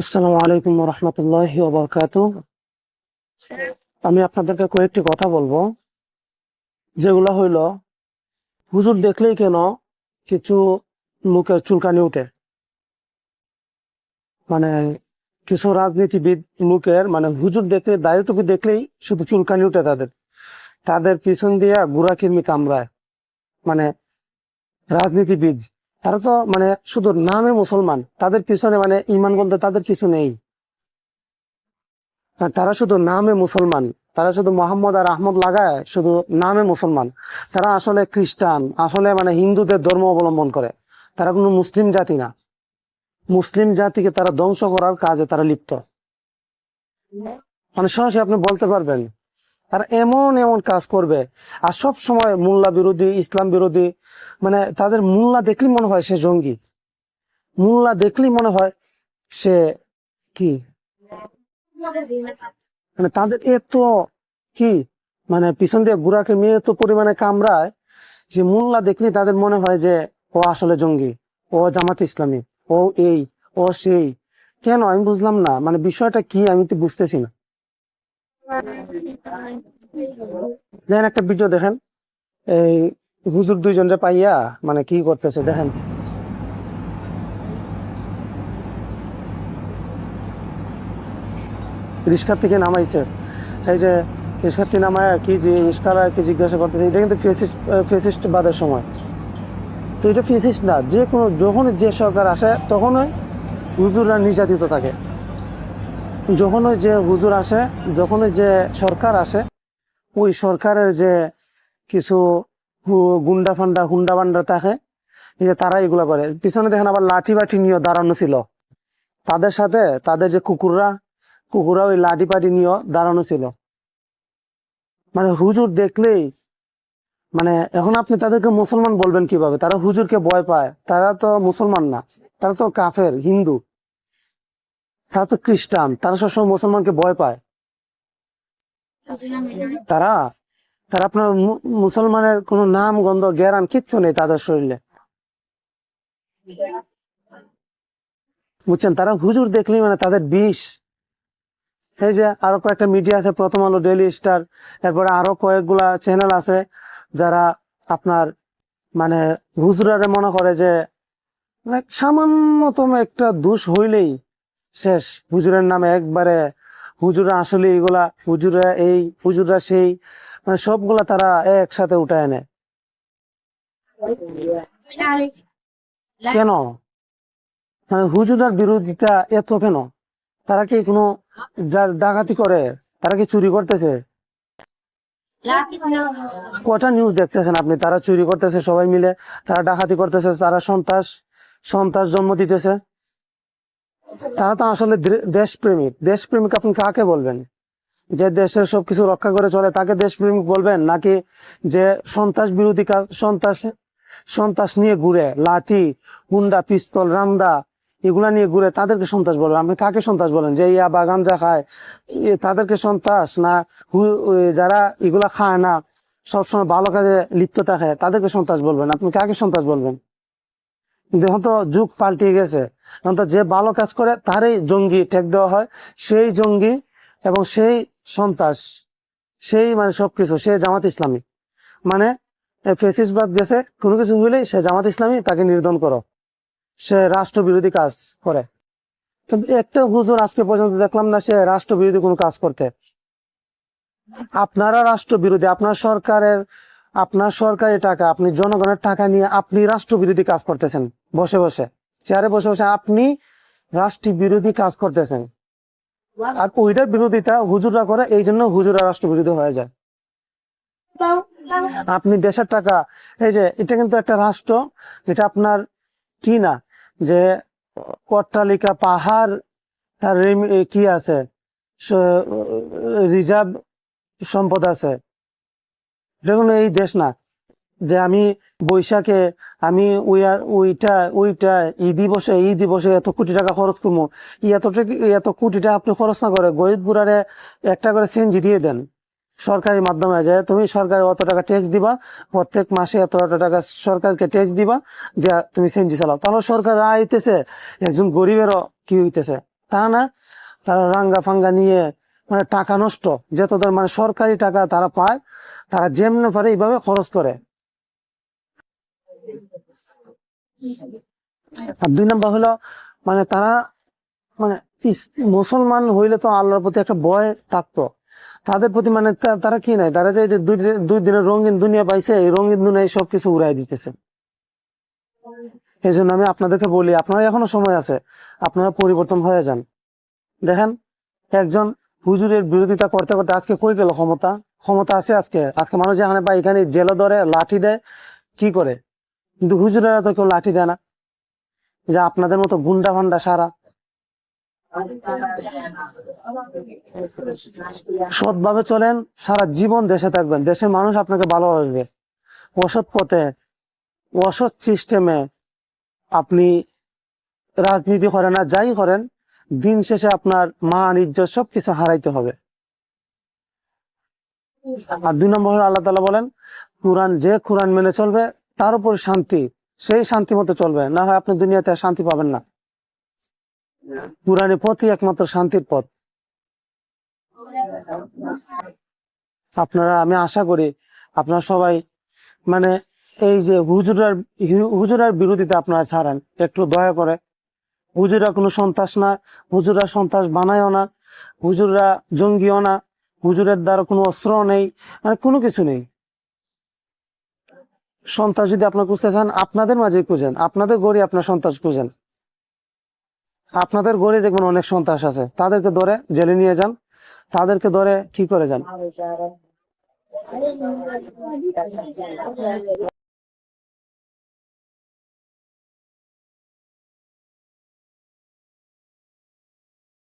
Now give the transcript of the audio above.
আসসালামু আলাইকুম রহমতুল্লাহ ওবরকাত। আমি আপনাদেরকে কয়েকটি কথা বলব, যেগুলো হইল, হুজুর দেখলেই কেন কিছু মুখের চুলকানি উঠে? মানে কিছু রাজনীতিবিদ মুখের মানে হুজুর দেখলে দাড়ি টুপি দেখলেই শুধু চুলকানি উঠে তাদের। তাদের পিছন দিয়ে গুড়া কিরমি কামড়ায়। মানে রাজনীতিবিদ তারা তো মানে শুধু নামে মুসলমান। তাদের পিছনে মানে ইমান বলতে তাদের কিছু নেই। তারা শুধু নামে মুসলমান। তারা শুধু মোহাম্মদ আর আহমদ লাগায় শুধু নামে মুসলমান। তারা আসলে খ্রিস্টান, আসলে মানে হিন্দুদের ধর্ম অবলম্বন করে। তারা কোনো মুসলিম জাতি না। মুসলিম জাতিকে তারা ধ্বংস করার কাজে তারা লিপ্ত। মানে সরাসরি আপনি বলতে পারবেন তারা এমন এমন কাজ করবে। আর সব সময় মোল্লা বিরোধী, ইসলাম বিরোধী মানে তাদের মোল্লা দেখলেই মনে হয় সে জঙ্গি। মোল্লা দেখলেই মনে হয় সে কি? মানে তাদের এত কি? মানে পিছন দিয়ে বুড়াকে মেয়ে এত পরিমাণে কামড়ায় যে মোল্লা দেখলেই তাদের মনে হয় যে ও আসলে জঙ্গি, ও জামাত ইসলামী, ও এই, ও সেই। কেন? আমি বুঝলাম না। মানে বিষয়টা কি আমি তো বুঝতেছি না। দেখেন একটা ভিডিও দেখেন। এই হুজুর দুইজনরে পাইয়া মানে কি করতেছে, দেখেন। রিস্কার থেকে নামাইছে। এই যে রিস্কার থেকে নামায় কি যে রিস্কারা কি জিজ্ঞাসা করতেছে, এটা কিন্তু ফেসিস্ট বাদের সময়। তো এটা ফেসিস্ট না, যে কোনো যখন যে সরকার আসে, তখনই হুজুররা নির্যাতিত থাকে। যখনই যে হুজুর আসে যখনই যে সরকার আসে, ওই সরকারের যে কিছু গুন্ডা ফান্ডা, হুন্ডা বান্ডা থাকে যে তারা এগুলা করে। পিছনে দেখেন আবার লাঠি বাঠি নিয়ে দাঁড়ানো ছিল। তাদের সাথে তাদের যে কুকুররা কুকুররা ওই লাঠি পাটি নিয়ে দাঁড়ানো ছিল। মানে হুজুর দেখলেই মানে এখন আপনি তাদেরকে মুসলমান বলবেন কীভাবে? তারা হুজুরকে ভয় পায়। তারা তো মুসলমান না, তারা তো কাফের, হিন্দু। তারা তো খ্রিস্টান, তারা সবসময় মুসলমানকে ভয় পায়। তারা তারা আপনার মুসলমানের কোনো নাম, গন্ধ, জ্ঞান কিচ্ছু নেই তাদের শরীরে। বুঝছেন? তারা হুজুর দেখলেই মানে তাদের বিষ। এই যে আরও কয়েকটা মিডিয়া আছে, প্রথম আলো ডেলি স্টার এরপরে আরও কয়েকগুলা চ্যানেল আছে, যারা আপনার মানে হুজুরারে মনে করে যে মানে সামান্যতম একটা দোষ হইলেই শেষ। হুজুরের নামে একবারে হুজুরা আসলে এইগুলা, হুজুরা এই হুজুরা সেই মানে সবগুলা তারা একসাথে উঠায় নেয়। কেন? মানে হুজুরার বিরোধিতা এত কেন? তারা কি কোনো ডাকাতি করে? তারা কি চুরি করতেছে? কটা নিউজ দেখতেছেন আপনি? তারা চুরি করতেছে সবাই মিলে, তারা ডাকাতি করতেছে, তারা সন্ত্রাস সন্ত্রাস জন্ম দিতেছে। তারা তো আসলে দেশপ্রেমিক। দেশপ্রেমিক আপনি কাকে বলবেন? যে দেশের সবকিছু রক্ষা করে চলে, তাকে দেশপ্রেমিক বলবেন? নাকি যে সন্ত্রাস বিরোধী কাজ, সন্ত্রাস সন্ত্রাস নিয়ে ঘুরে, লাঠি, হুন্ডা, পিস্তল, রামদা, এগুলা নিয়ে ঘুরে তাদেরকে সন্ত্রাস বলবেন? আপনি কাকে সন্ত্রাস বলেন? যে ইয়া বা গাঞ্জা খায় তাদেরকে সন্ত্রাস? না যারা এগুলা খায় না, সবসময় ভালো কাজে লিপ্ত থাকে, তাদেরকে সন্ত্রাস বলবেন? আপনি কাকে সন্ত্রাস বলবেন? এখন তো যুগ পাল্টিয়ে গেছে এখন তো যে ভালো কাজ করে তারই জঙ্গি ঠেক দেওয়া হয়। সেই জঙ্গি এবং সেই সন্ত্রাস, সেই মানে সবকিছু, সে জামাত ইসলামী। মানে ফেসিসবাদ গেছে, কোনো কিছু হইলেই সে জামাত ইসলামী তাকে নির্ধন করো। সে রাষ্ট্র বিরোধী কাজ করে। কিন্তু একটা হুজুর আজকে পর্যন্ত দেখলাম না সে রাষ্ট্র বিরোধী কোনো কাজ করতে। আপনারা রাষ্ট্র বিরোধী আপনার সরকারের, আপনার সরকারি টাকা, আপনি জনগণের টাকা নিয়ে আপনি রাষ্ট্র বিরোধী কাজ করতেছেন। বসে বসে। চেয়ারে বসে বসে আপনি রাষ্ট্র বিরোধী কাজ করতেছেন। আর ওইটার বিরোধিতা হুজুররা করে, এই জন্য হুজুরা রাষ্ট্র বিরোধী হয়ে যায়। আপনি দেশের টাকা, এই যে, এটা কিন্তু একটা রাষ্ট্র, যেটা আপনার কি না, যে অট্টালিকা, পাহাড়, তার কি আছে রিজার্ভ সম্পদ আছে। কোনো এই দেশ না। যে আমি বৈশাখে আমি ওই- ওইটা ওইটা এই দিবসে এই দিবসে এত কোটি টাকা খরচ করব। এত এত কোটি টাকা আপনি খরচ না করে গরিব গুড়ারে একটা করে সেঞ্জি দিয়ে দেন সরকারি মাধ্যমে। যে তুমি সরকারে অত টাকা ট্যাক্স দিবা, প্রত্যেক মাসে এত এত টাকা সরকারকে ট্যাক্স দিবা, দিয়া তুমি সেঞ্জি চালাও। তাহলে সরকার আইতেছে একজন গরিবেরও কি হইতেছে? তা না, তারা রাঙ্গা ফাঙ্গা নিয়ে মানে টাকা নষ্ট যত মানে সরকারি টাকা তারা পায়, তারা যেমনি পারে এইভাবে খরচ করে। আর দুই নম্বর হলো মানে তারা মানে মুসলমান হইলে তো আল্লাহর প্রতি একটা ভয় থাকতো। তাদের প্রতি মানে তারা কি নাই? তারা যে দুই দিনের রঙিন দুনিয়া পাইছে, এই রঙিন দুনিয়ায় সবকিছু উড়াই দিতেছে। এই জন্য আমি আপনাদেরকে বলি, আপনার এখনও সময় আছে, আপনারা পরিবর্তন হয়ে যান। দেখেন, একজন হুজুরের বিরোধিতা করতে করতে আজকে কই গেল ক্ষমতা? ক্ষমতা আছে আজকে। আজকে মানুষ এখানে বা এখানে জেলে ধরে, লাঠি দেয়, কি করে? কিন্তু হুজুরেরা তো কেউ লাঠি দেয় না। যে আপনাদের মতো গুন্ডা ফান্ডা সারা। সৎভাবে চলেন, সারা জীবন দেশে থাকবেন। দেশের মানুষ আপনাকে ভালোবাসবে। অসৎ পথে, অসৎ সিস্টেমে আপনি রাজনীতি করেন না যাই করেন, দিন শেষে আপনার মান, ইজ্জত সবকিছু হারাইতে হবে। আর দুই নম্বর আল্লাহ তালা বলেন, কোরআন যে কোরআন মেনে চলবে তার উপর শান্তি, সেই শান্তি মতো চলবে। না হয় আপনি দুনিয়াতে শান্তি পাবেন না। কোরআনের পথই একমাত্র শান্তির পথ। আপনারা, আমি আশা করি আপনারা সবাই মানে এই যে হুজুরার হুজুরার বিরোধিতা আপনারা ছাড়েন, একটু দয়া করে। হুজুরা কোনো সন্ত্রাস না, হুজুরা সন্ত্রাস বানায়ও না হুজুররা জঙ্গিও না, হুজুরের দ্বারা কোনো অস্ত্র নেই মানে কোনো কিছু নেই। সন্ত্রাস যদি আপনার খুঁজতে চান, আপনাদের মাঝে খুঁজেন। আপনাদের গড়ি আপনার সন্ত্রাস খুঁজেন। আপনাদের গড়ে দেখবেন অনেক সন্ত্রাস আছে। তাদেরকে ধরে জেলে নিয়ে যান। তাদেরকে ধরে কি করে যান?